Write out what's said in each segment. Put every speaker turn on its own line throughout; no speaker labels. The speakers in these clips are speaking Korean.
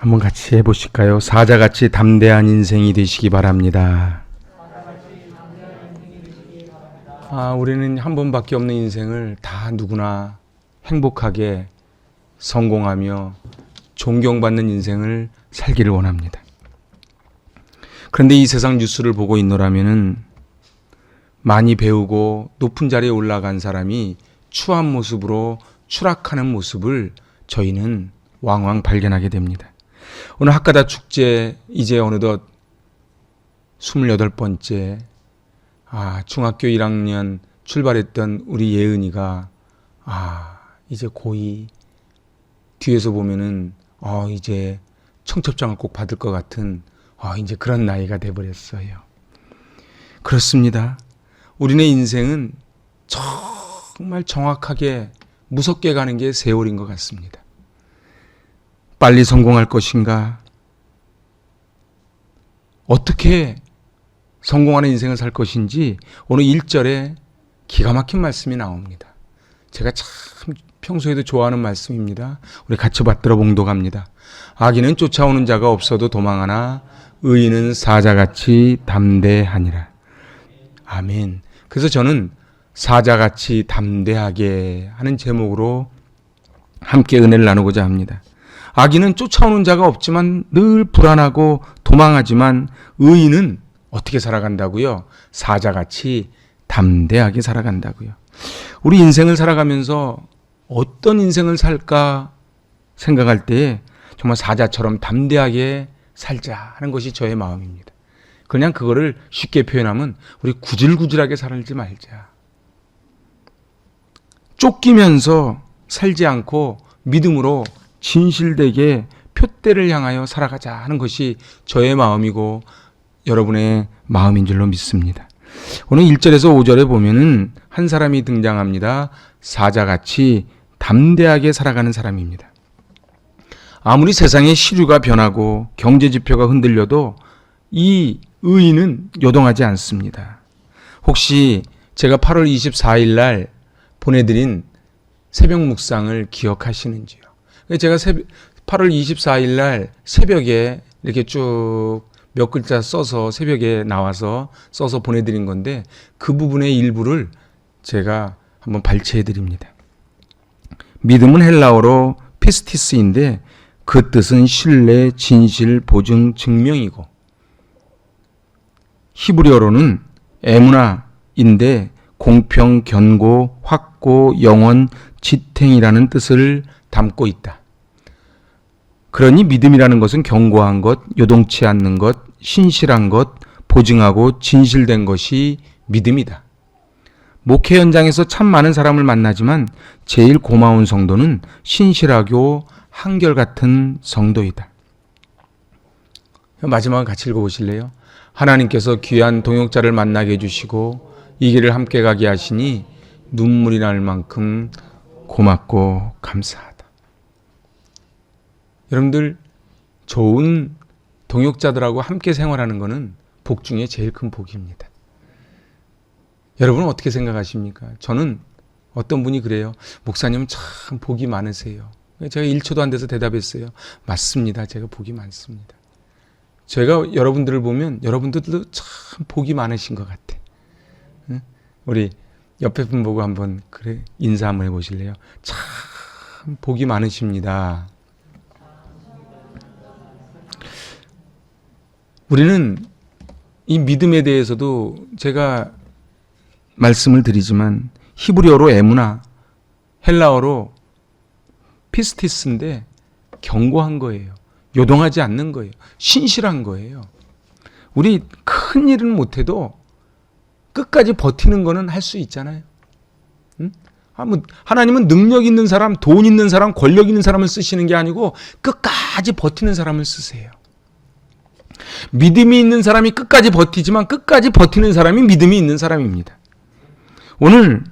한번 같이 해보실까요? 사자같이 담대한 인생이 되시기 바랍니다. 아, 우리는 한 번밖에 없는 인생을 다 누구나 행복하게 성공하며 존경받는 인생을 살기를 원합니다. 그런데 이 세상 뉴스를 보고 있노라면은 많이 배우고 높은 자리에 올라간 사람이 추한 모습으로 추락하는 모습을 저희는 왕왕 발견하게 됩니다. 오늘 학가다 축제 이제 어느덧 28번째 아, 중학교 1학년 출발했던 우리 예은이가 아, 이제 고2 뒤에서 보면은 어, 이제 청첩장을 꼭 받을 것 같은 아, 이제 그런 나이가 돼 버렸어요. 그렇습니다. 우리네 인생은 정말 정확하게 무섭게 가는 게 세월인 것 같습니다. 빨리 성공할 것인가? 어떻게 성공하는 인생을 살 것인지 오늘 1절에 기가 막힌 말씀이 나옵니다. 제가 참 평소에도 좋아하는 말씀입니다. 우리 같이 받들어 봉독합니다. 악인은 쫓아오는 자가 없어도 도망하나 의인은 사자같이 담대하니라. 아멘. 그래서 저는 사자같이 담대하게 하는 제목으로 함께 은혜를 나누고자 합니다. 악인은 쫓아오는 자가 없지만 늘 불안하고 도망하지만 의인은 어떻게 살아간다고요? 사자같이 담대하게 살아간다고요. 우리 인생을 살아가면서 어떤 인생을 살까 생각할 때 정말 사자처럼 담대하게 살자 하는 것이 저의 마음입니다. 그냥 그거를 쉽게 표현하면 우리 구질구질하게 살지 말자. 쫓기면서 살지 않고 믿음으로 진실되게 표대를 향하여 살아가자 하는 것이 저의 마음이고 여러분의 마음인 줄로 믿습니다. 오늘 1절에서 5절에 보면은 한 사람이 등장합니다. 사자같이 담대하게 살아가는 사람입니다. 아무리 세상의 시류가 변하고 경제 지표가 흔들려도 이 의인은 요동하지 않습니다. 혹시 제가 8월 24일 날 보내드린 새벽 묵상을 기억하시는지요? 제가 8월 24일 날 새벽에 이렇게 쭉 몇 글자 써서 새벽에 나와서 써서 보내드린 건데 그 부분의 일부를 제가 한번 발췌해 드립니다. 믿음은 헬라어로 피스티스인데 그 뜻은 신뢰, 진실, 보증, 증명이고 히브리어로는 에무나인데 공평, 견고, 확고, 영원, 지탱이라는 뜻을 담고 있다. 그러니 믿음이라는 것은 견고한 것, 요동치 않는 것, 신실한 것, 보증하고 진실된 것이 믿음이다. 목회 현장에서 참 많은 사람을 만나지만 제일 고마운 성도는 신실하고 한결같은 성도이다. 마지막 같이 읽어보실래요? 하나님께서 귀한 동역자를 만나게 해주시고 이 길을 함께 가게 하시니 눈물이 날 만큼 고맙고 감사하다. 여러분들 좋은 동역자들하고 함께 생활하는 것은 복 중에 제일 큰 복입니다. 여러분은 어떻게 생각하십니까? 저는 어떤 분이 그래요. 목사님 참 복이 많으세요. 제가 1초도 안 돼서 대답했어요. 맞습니다. 제가 복이 많습니다. 제가 여러분들을 보면 여러분들도 참 복이 많으신 것 같아. 우리 옆에 분 보고 한번 그래 인사 한번 해보실래요? 참 복이 많으십니다. 우리는 이 믿음에 대해서도 제가 말씀을 드리지만 히브리어로 에무나, 헬라어로 피스티스인데 견고한 거예요. 요동하지 않는 거예요. 신실한 거예요. 우리 큰 일은 못해도 끝까지 버티는 거는 할 수 있잖아요. 응? 하나님은 능력 있는 사람, 돈 있는 사람, 권력 있는 사람을 쓰시는 게 아니고 끝까지 버티는 사람을 쓰세요. 믿음이 있는 사람이 끝까지 버티지만 끝까지 버티는 사람이 믿음이 있는 사람입니다. 오늘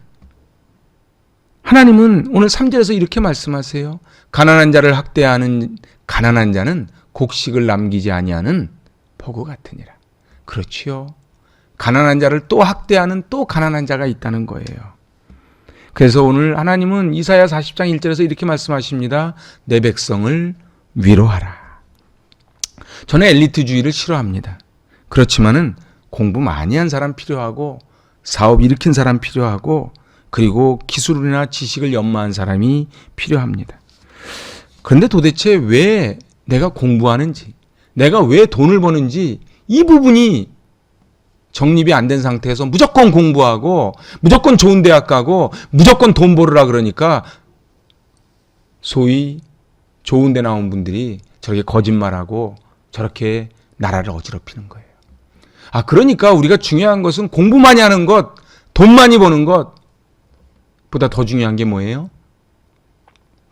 하나님은 오늘 3절에서 이렇게 말씀하세요. 가난한 자를 학대하는 가난한 자는 곡식을 남기지 아니하는 버거 같으니라. 그렇지요. 가난한 자를 또 학대하는 또 가난한 자가 있다는 거예요. 그래서 오늘 하나님은 이사야 40장 1절에서 이렇게 말씀하십니다. 내 백성을 위로하라. 저는 엘리트주의를 싫어합니다. 그렇지만은 공부 많이 한 사람 필요하고 사업 일으킨 사람 필요하고 그리고 기술이나 지식을 연마한 사람이 필요합니다. 그런데 도대체 왜 내가 공부하는지, 내가 왜 돈을 버는지 이 부분이 정립이 안 된 상태에서 무조건 공부하고 무조건 좋은 대학 가고 무조건 돈 벌으라 그러니까 소위 좋은 데 나온 분들이 저렇게 거짓말하고 저렇게 나라를 어지럽히는 거예요. 아, 그러니까 우리가 중요한 것은 공부 많이 하는 것, 돈 많이 버는 것, 보다 더 중요한 게 뭐예요?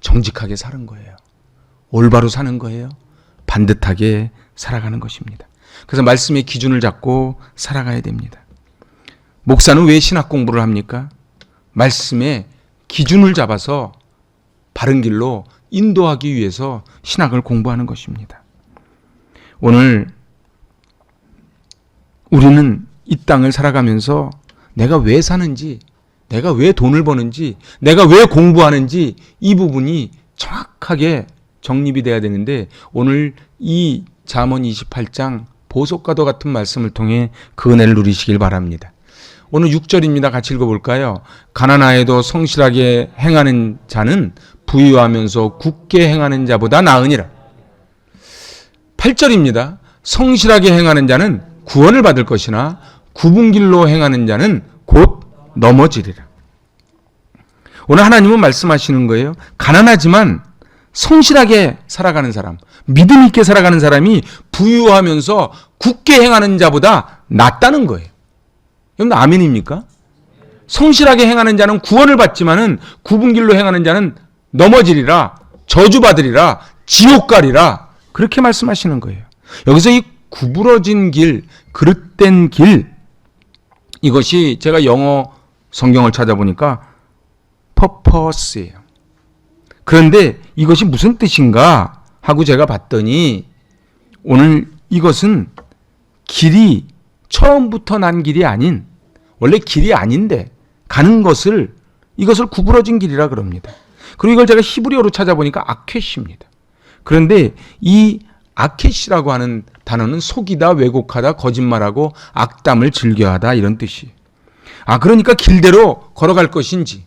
정직하게 사는 거예요. 올바로 사는 거예요. 반듯하게 살아가는 것입니다. 그래서 말씀의 기준을 잡고 살아가야 됩니다. 목사는 왜 신학 공부를 합니까? 말씀의 기준을 잡아서 바른 길로 인도하기 위해서 신학을 공부하는 것입니다. 오늘 우리는 이 땅을 살아가면서 내가 왜 사는지, 내가 왜 돈을 버는지, 내가 왜 공부하는지 이 부분이 정확하게 정립이 돼야 되는데 오늘 이 잠언 28장 보석과도 같은 말씀을 통해 그 은혜를 누리시길 바랍니다. 오늘 6절입니다. 같이 읽어볼까요? 가난하에도 성실하게 행하는 자는 부유하면서 굳게 행하는 자보다 나으니라. 8절입니다. 성실하게 행하는 자는 구원을 받을 것이나 굽은 길로 행하는 자는 곧 넘어지리라. 오늘 하나님은 말씀하시는 거예요. 가난하지만 성실하게 살아가는 사람, 믿음 있게 살아가는 사람이 부유하면서 굳게 행하는 자보다 낫다는 거예요. 여러분 아멘입니까? 성실하게 행하는 자는 구원을 받지만은 굽은 길로 행하는 자는 넘어지리라, 저주받으리라, 지옥 가리라. 그렇게 말씀하시는 거예요. 여기서 이 구부러진 길, 그릇된 길 이것이 제가 영어 성경을 찾아보니까 purpose예요. 그런데 이것이 무슨 뜻인가 하고 제가 봤더니 오늘 이것은 길이 처음부터 난 길이 아닌 원래 길이 아닌데 가는 것을 이것을 구부러진 길이라 그럽니다. 그리고 이걸 제가 히브리어로 찾아보니까 아켓입니다. 그런데 이 아켓이라고 하는 단어는 속이다, 왜곡하다, 거짓말하고 악담을 즐겨하다 이런 뜻이에요. 아 그러니까 길대로 걸어갈 것인지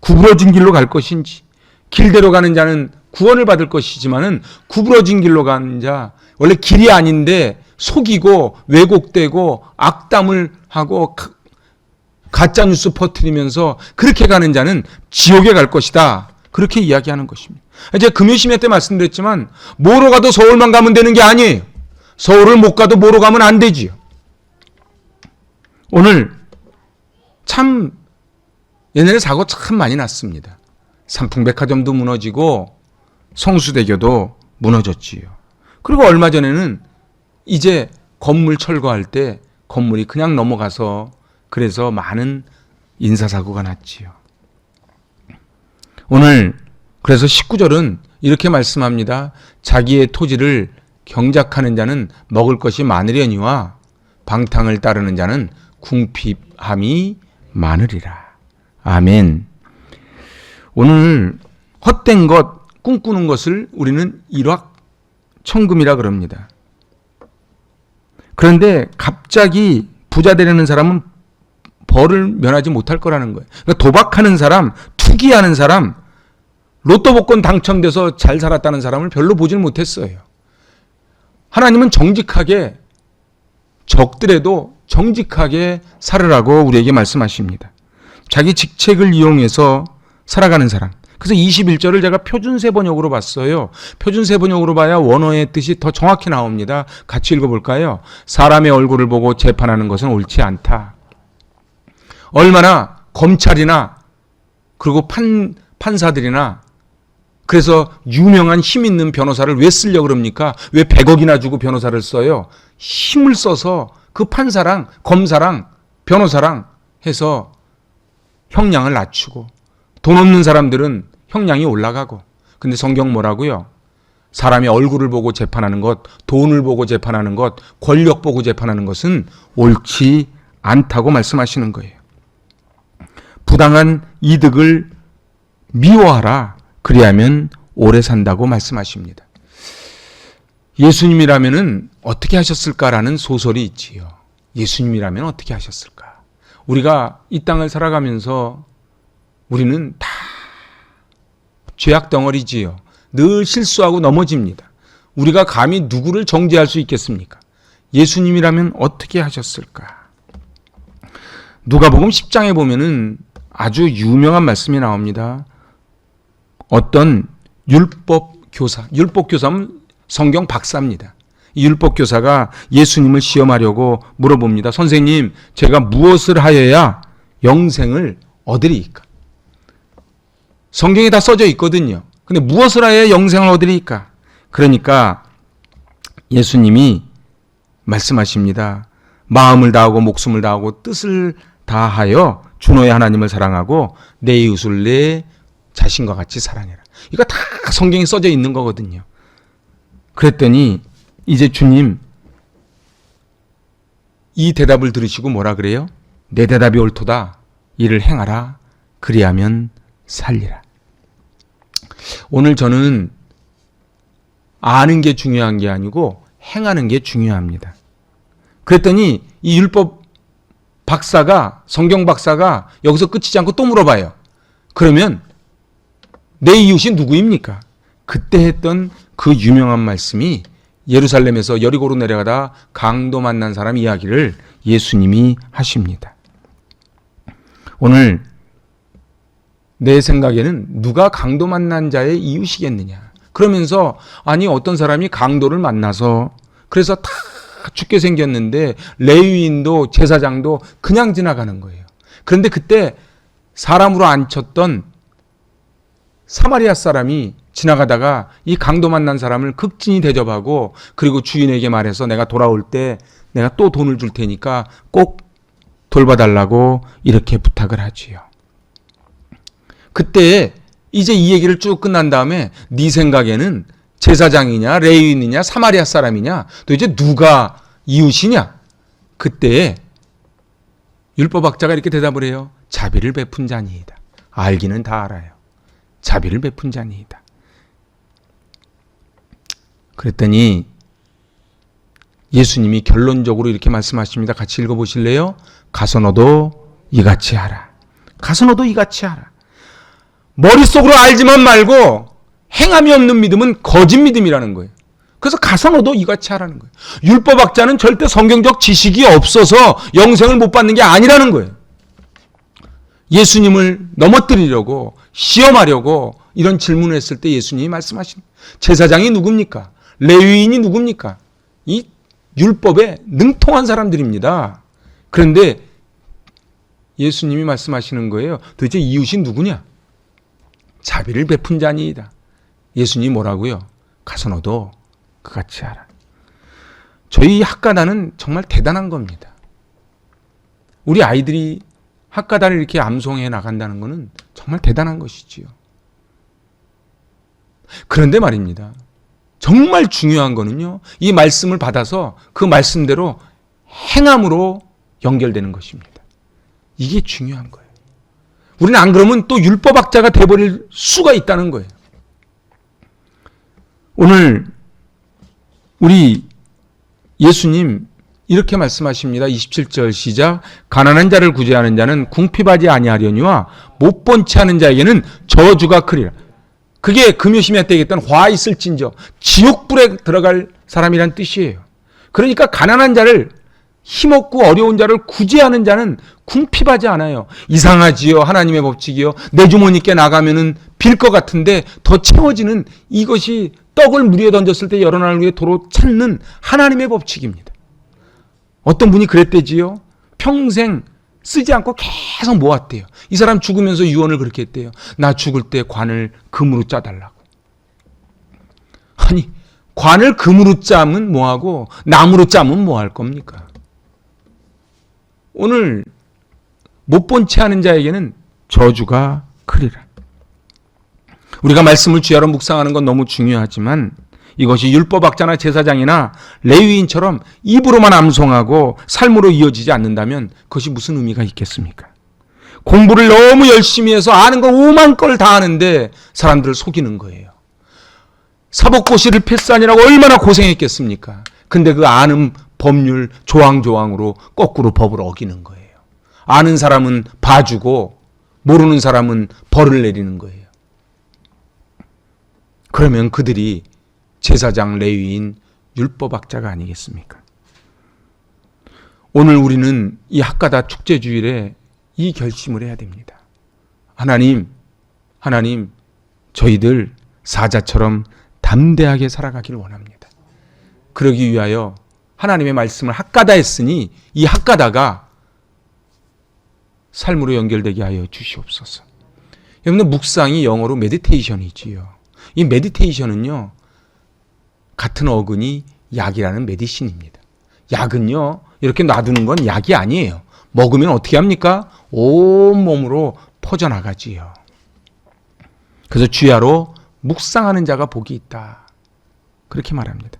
구부러진 길로 갈 것인지 길대로 가는 자는 구원을 받을 것이지만은 구부러진 길로 가는 자 원래 길이 아닌데 속이고 왜곡되고 악담을 하고 가짜 뉴스 퍼뜨리면서 그렇게 가는 자는 지옥에 갈 것이다. 그렇게 이야기하는 것입니다. 제가 금요심야 때 말씀드렸지만 뭐로 가도 서울만 가면 되는 게 아니에요. 서울을 못 가도 뭐로 가면 안 되지요. 오늘 참 옛날에 사고 참 많이 났습니다. 삼풍백화점도 무너지고 성수대교도 무너졌지요. 그리고 얼마 전에는 이제 건물 철거할 때 건물이 그냥 넘어가서 그래서 많은 인사사고가 났지요. 오늘 그래서 19절은 이렇게 말씀합니다. 자기의 토지를 경작하는 자는 먹을 것이 많으려니와 방탕을 따르는 자는 궁핍함이 많으리라. 아멘. 오늘 헛된 것, 꿈꾸는 것을 우리는 일확 천금이라 그럽니다. 그런데 갑자기 부자 되려는 사람은 벌을 면하지 못할 거라는 거예요. 그러니까 도박하는 사람, 투기하는 사람, 로또 복권 당첨돼서 잘 살았다는 사람을 별로 보질 못했어요. 하나님은 정직하게 적들에도 정직하게 살으라고 우리에게 말씀하십니다. 자기 직책을 이용해서 살아가는 사람. 그래서 21절을 제가 표준세 번역으로 봤어요. 표준세 번역으로 봐야 원어의 뜻이 더 정확히 나옵니다. 같이 읽어볼까요? 사람의 얼굴을 보고 재판하는 것은 옳지 않다. 얼마나 검찰이나 그리고 판, 판사들이나 그래서 유명한 힘 있는 변호사를 왜 쓰려 그럽니까? 왜 100억이나 주고 변호사를 써요? 힘을 써서 그 판사랑 검사랑 변호사랑 해서 형량을 낮추고 돈 없는 사람들은 형량이 올라가고 근데 성경 뭐라고요? 사람의 얼굴을 보고 재판하는 것, 돈을 보고 재판하는 것, 권력 보고 재판하는 것은 옳지 않다고 말씀하시는 거예요. 부당한 이득을 미워하라. 그리하면 오래 산다고 말씀하십니다. 예수님이라면은 어떻게 하셨을까라는 소설이 있지요. 예수님이라면 어떻게 하셨을까? 우리가 이 땅을 살아가면서 우리는 다 죄악 덩어리지요. 늘 실수하고 넘어집니다. 우리가 감히 누구를 정죄할 수 있겠습니까? 예수님이라면 어떻게 하셨을까? 누가복음 10장에 보면은 아주 유명한 말씀이 나옵니다. 어떤 율법 교사, 율법 교사는 성경 박사입니다. 이 율법 교사가 예수님을 시험하려고 물어봅니다. 선생님, 제가 무엇을 하여야 영생을 얻으리까? 성경에 다 써져 있거든요. 근데 무엇을 하여야 영생을 얻으리까? 그러니까 예수님이 말씀하십니다. 마음을 다하고 목숨을 다하고 뜻을 다하여 주노의 하나님을 사랑하고 내 이웃을 내 자신과 같이 사랑해라. 이거 다 성경에 써져 있는 거거든요. 그랬더니 이제 주님 이 대답을 들으시고 뭐라 그래요? 내 대답이 옳도다. 이를 행하라. 그리하면 살리라. 오늘 저는 아는 게 중요한 게 아니고 행하는 게 중요합니다. 그랬더니 이 율법 박사가 성경 박사가 여기서 끝이지 않고 또 물어봐요. 그러면 내 이웃이 누구입니까? 그때 했던 그 유명한 말씀이 예루살렘에서 여리고로 내려가다 강도 만난 사람 이야기를 예수님이 하십니다. 오늘 내 생각에는 누가 강도 만난 자의 이웃이겠느냐. 그러면서 아니 어떤 사람이 강도를 만나서 그래서 다 죽게 생겼는데 레위인도 제사장도 그냥 지나가는 거예요. 그런데 그때 사람으로 안 쳤던 사마리아 사람이 지나가다가 이 강도 만난 사람을 극진히 대접하고 그리고 주인에게 말해서 내가 돌아올 때 내가 또 돈을 줄 테니까 꼭 돌봐달라고 이렇게 부탁을 하지요. 그때 이제 이 얘기를 쭉 끝난 다음에 네 생각에는 제사장이냐 레위인이냐 사마리아 사람이냐 도대체 누가 이웃이냐 그때 율법학자가 이렇게 대답을 해요. 자비를 베푼 자니이다. 알기는 다 알아요. 자비를 베푼 자니이다. 그랬더니 예수님이 결론적으로 이렇게 말씀하십니다. 같이 읽어 보실래요? 가서 너도 이같이 하라. 가서 너도 이같이 하라. 머릿속으로 알지만 말고 행함이 없는 믿음은 거짓 믿음이라는 거예요. 그래서 가서 너도 이같이 하라는 거예요. 율법학자는 절대 성경적 지식이 없어서 영생을 못 받는 게 아니라는 거예요. 예수님을 넘어뜨리려고 시험하려고 이런 질문을 했을 때 예수님이 말씀하신 제사장이 누굽니까? 레위인이 누굽니까? 이 율법에 능통한 사람들입니다. 그런데 예수님이 말씀하시는 거예요. 도대체 이웃이 누구냐? 자비를 베푼 자니이다. 예수님이 뭐라고요? 가서 너도 그같이 하라. 저희 학가단은 정말 대단한 겁니다. 우리 아이들이 학가단을 이렇게 암송해 나간다는 것은 정말 대단한 것이지요. 그런데 말입니다. 정말 중요한 거는요. 이 말씀을 받아서 그 말씀대로 행함으로 연결되는 것입니다. 이게 중요한 거예요. 우리는 안 그러면 또 율법학자가 돼버릴 수가 있다는 거예요. 오늘 우리 예수님 이렇게 말씀하십니다. 27절 시작. 가난한 자를 구제하는 자는 궁핍하지 아니하려니와 못본채 하는 자에게는 저주가 크리라. 그게 금요심에 때겠던 화 있을진저 지옥불에 들어갈 사람이란 뜻이에요. 그러니까 가난한 자를 힘없고 어려운 자를 구제하는 자는 궁핍하지 않아요. 이상하지요. 하나님의 법칙이요. 내 주머니께 나가면은 빌 것 같은데 더 채워지는 이것이 떡을 물 위에 던졌을 때 여러 날 위에 도로 찾는 하나님의 법칙입니다. 어떤 분이 그랬대지요. 평생 쓰지 않고 계속 모았대요. 이 사람 죽으면서 유언을 그렇게 했대요. 나 죽을 때 관을 금으로 짜달라고. 아니, 관을 금으로 짜면 뭐하고 나무로 짜면 뭐 할 겁니까? 오늘 못 본 채 하는 자에게는 저주가 크리라. 우리가 말씀을 주야로 묵상하는 건 너무 중요하지만 이것이 율법학자나 제사장이나 레위인처럼 입으로만 암송하고 삶으로 이어지지 않는다면 그것이 무슨 의미가 있겠습니까? 공부를 너무 열심히 해서 아는 걸 오만 걸 다 아는데 사람들을 속이는 거예요. 사법고시를 패스하느라고 얼마나 고생했겠습니까? 근데 그 아는 법률 조항조항으로 거꾸로 법을 어기는 거예요. 아는 사람은 봐주고 모르는 사람은 벌을 내리는 거예요. 그러면 그들이 제사장 레위인 율법학자가 아니겠습니까? 오늘 우리는 이 학가다 축제 주일에 이 결심을 해야 됩니다. 하나님, 하나님, 저희들 사자처럼 담대하게 살아가기를 원합니다. 그러기 위하여 하나님의 말씀을 학가다 했으니 이 학가다가 삶으로 연결되게 하여 주시옵소서. 여러분 묵상이 영어로 메디테이션이지요. 이 메디테이션은요. 같은 어근이 약이라는 메디신입니다. 약은요. 이렇게 놔두는 건 약이 아니에요. 먹으면 어떻게 합니까? 온 몸으로 퍼져나가지요. 그래서 주야로 묵상하는 자가 복이 있다. 그렇게 말합니다.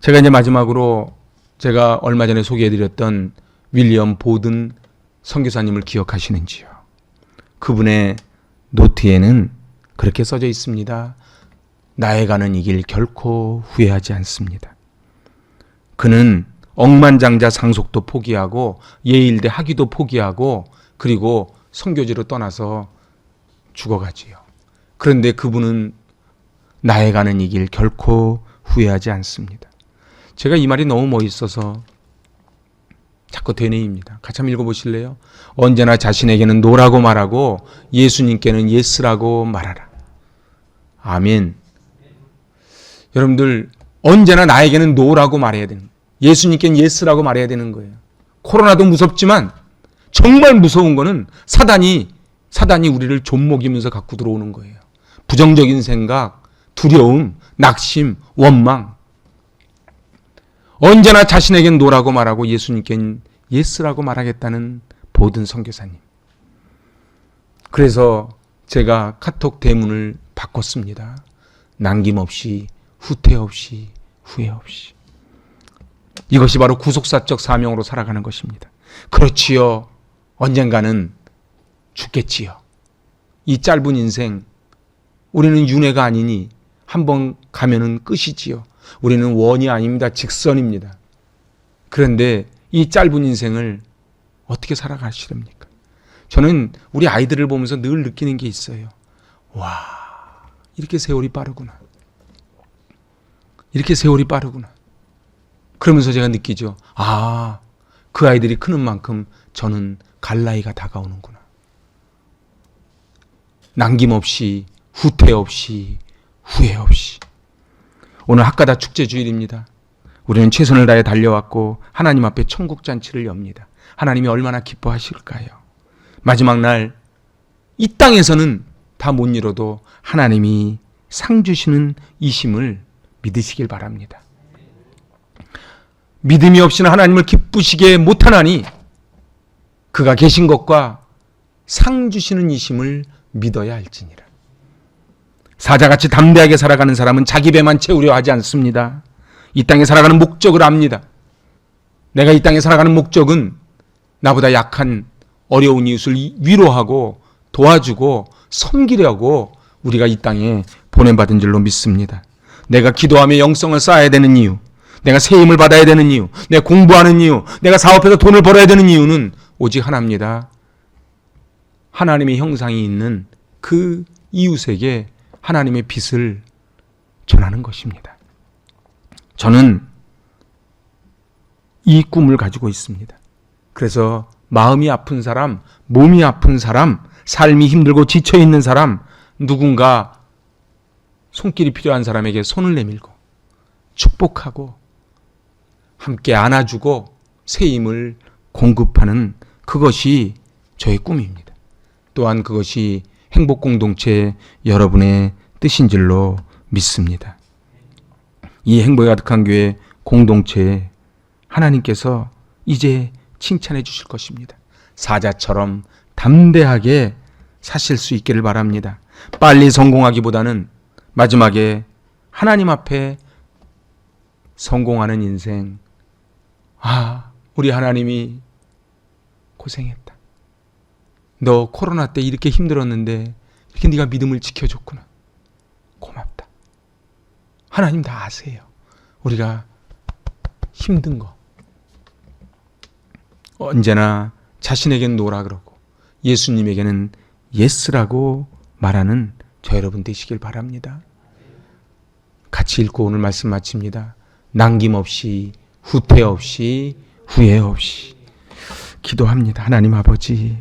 제가 이제 마지막으로 제가 얼마 전에 소개해드렸던 윌리엄 보든 선교사님을 기억하시는지요? 그분의 노트에는 그렇게 써져 있습니다. 나에 가는 이 길 결코 후회하지 않습니다. 그는 억만장자 상속도 포기하고 예일대 학위도 포기하고 그리고 선교지로 떠나서 죽어가지요. 그런데 그분은 나에 가는 이 길 결코 후회하지 않습니다. 제가 이 말이 너무 멋있어서 자꾸 되뇌입니다. 같이 한번 읽어보실래요? 언제나 자신에게는 노라고 말하고 예수님께는 예스라고 말하라. 아멘. 여러분들 언제나 나에게는 노라고 말해야 되는 거예요. 예수님께는 예스라고 말해야 되는 거예요. 코로나도 무섭지만 정말 무서운 거는 사단이 사단이 우리를 좀먹이면서 갖고 들어오는 거예요. 부정적인 생각, 두려움, 낙심, 원망. 언제나 자신에겐 노라고 말하고 예수님께는 예스라고 말하겠다는 보든 선교사님. 그래서 제가 카톡 대문을 바꿨습니다. 남김없이 후퇴 없이 후회 없이. 이것이 바로 구속사적 사명으로 살아가는 것입니다. 그렇지요. 언젠가는 죽겠지요. 이 짧은 인생 우리는 윤회가 아니니 한번 가면은 끝이지요. 우리는 원이 아닙니다. 직선입니다. 그런데 이 짧은 인생을 어떻게 살아가시렵니까? 저는 우리 아이들을 보면서 늘 느끼는 게 있어요. 와, 이렇게 세월이 빠르구나. 이렇게 세월이 빠르구나. 그러면서 제가 느끼죠. 아, 그 아이들이 크는 만큼 저는 갈 나이가 다가오는구나. 남김없이, 후퇴 없이, 후회 없이. 오늘 학가다 축제 주일입니다. 우리는 최선을 다해 달려왔고 하나님 앞에 천국 잔치를 엽니다. 하나님이 얼마나 기뻐하실까요? 마지막 날 이 땅에서는 다 못 이뤄도 하나님이 상 주시는 이심을 믿으시길 바랍니다. 믿음이 없이는 하나님을 기쁘시게 못하나니 그가 계신 것과 상 주시는 이심을 믿어야 할지니라. 사자같이 담대하게 살아가는 사람은 자기 배만 채우려 하지 않습니다. 이 땅에 살아가는 목적을 압니다. 내가 이 땅에 살아가는 목적은 나보다 약한 어려운 이웃을 위로하고 도와주고 섬기려고 우리가 이 땅에 보냄받은 줄로 믿습니다. 내가 기도하며 영성을 쌓아야 되는 이유, 내가 새 힘을 받아야 되는 이유, 내가 공부하는 이유, 내가 사업해서 돈을 벌어야 되는 이유는 오직 하나입니다. 하나님의 형상이 있는 그 이웃에게 하나님의 빛을 전하는 것입니다. 저는 이 꿈을 가지고 있습니다. 그래서 마음이 아픈 사람, 몸이 아픈 사람, 삶이 힘들고 지쳐 있는 사람, 누군가 손길이 필요한 사람에게 손을 내밀고 축복하고 함께 안아주고 새 힘을 공급하는 그것이 저의 꿈입니다. 또한 그것이 행복 공동체 여러분의 뜻인 줄로 믿습니다. 이 행복이 가득한 교회 공동체에 하나님께서 이제 칭찬해 주실 것입니다. 사자처럼 담대하게 사실 수 있기를 바랍니다. 빨리 성공하기보다는 마지막에 하나님 앞에 성공하는 인생. 아, 우리 하나님이 고생했다. 너 코로나 때 이렇게 힘들었는데 이렇게 네가 믿음을 지켜줬구나. 고맙다. 하나님 다 아세요. 우리가 힘든 거. 언제나 자신에겐 노라 그러고 예수님에게는 예스라고 말하는 저 여러분 되시길 바랍니다. 같이 읽고 오늘 말씀 마칩니다. 남김없이 후퇴 없이 후회 없이 기도합니다. 하나님 아버지